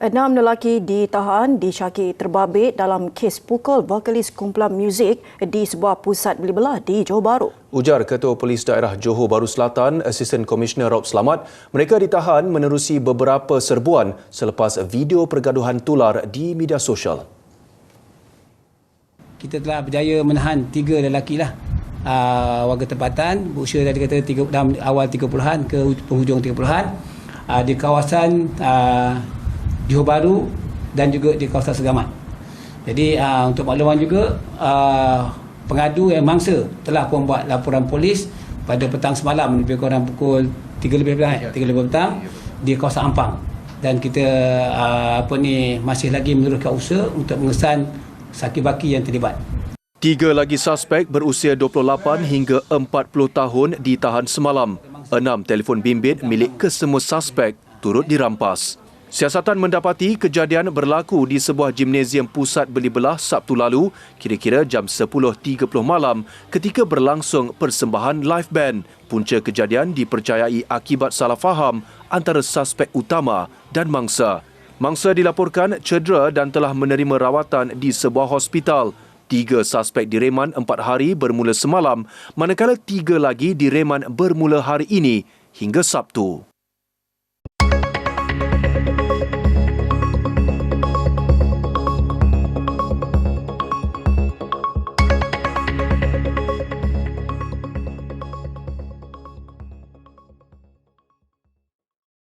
Enam lelaki ditahan disyaki terbabit dalam kes pukul vokalis kumpulan muzik di sebuah pusat beli belah di Johor Bahru. Ujar Ketua Polis Daerah Johor Bahru Selatan, Asisten Komisioner Rob Slamat, mereka ditahan menerusi beberapa serbuan selepas video pergaduhan tular di media sosial. Kita telah berjaya menahan tiga lelaki lah uh, warga tempatan berusia tadi kata tiga, dalam awal 30-an ke penghujung 30-an uh, di kawasan uh, Johor Bahru dan juga di kawasan Segamat. Jadi uh, untuk makluman juga uh, pengadu yang mangsa telah membuat laporan polis pada petang semalam lebih kurang pukul 3 lebih petang, ya. 3 lebih petang di kawasan Ampang dan kita uh, apa ni masih lagi meneruskan usaha untuk mengesan saki-baki yang terlibat. Tiga lagi suspek berusia 28 hingga 40 tahun ditahan semalam. Enam telefon bimbit milik kesemua suspek turut dirampas. Siasatan mendapati kejadian berlaku di sebuah gimnasium pusat beli belah Sabtu lalu kira-kira jam 10.30 malam ketika berlangsung persembahan live band. Punca kejadian dipercayai akibat salah faham antara suspek utama dan mangsa. Mangsa dilaporkan cedera dan telah menerima rawatan di sebuah hospital. Tiga suspek direman empat hari bermula semalam, manakala tiga lagi direman bermula hari ini hingga Sabtu.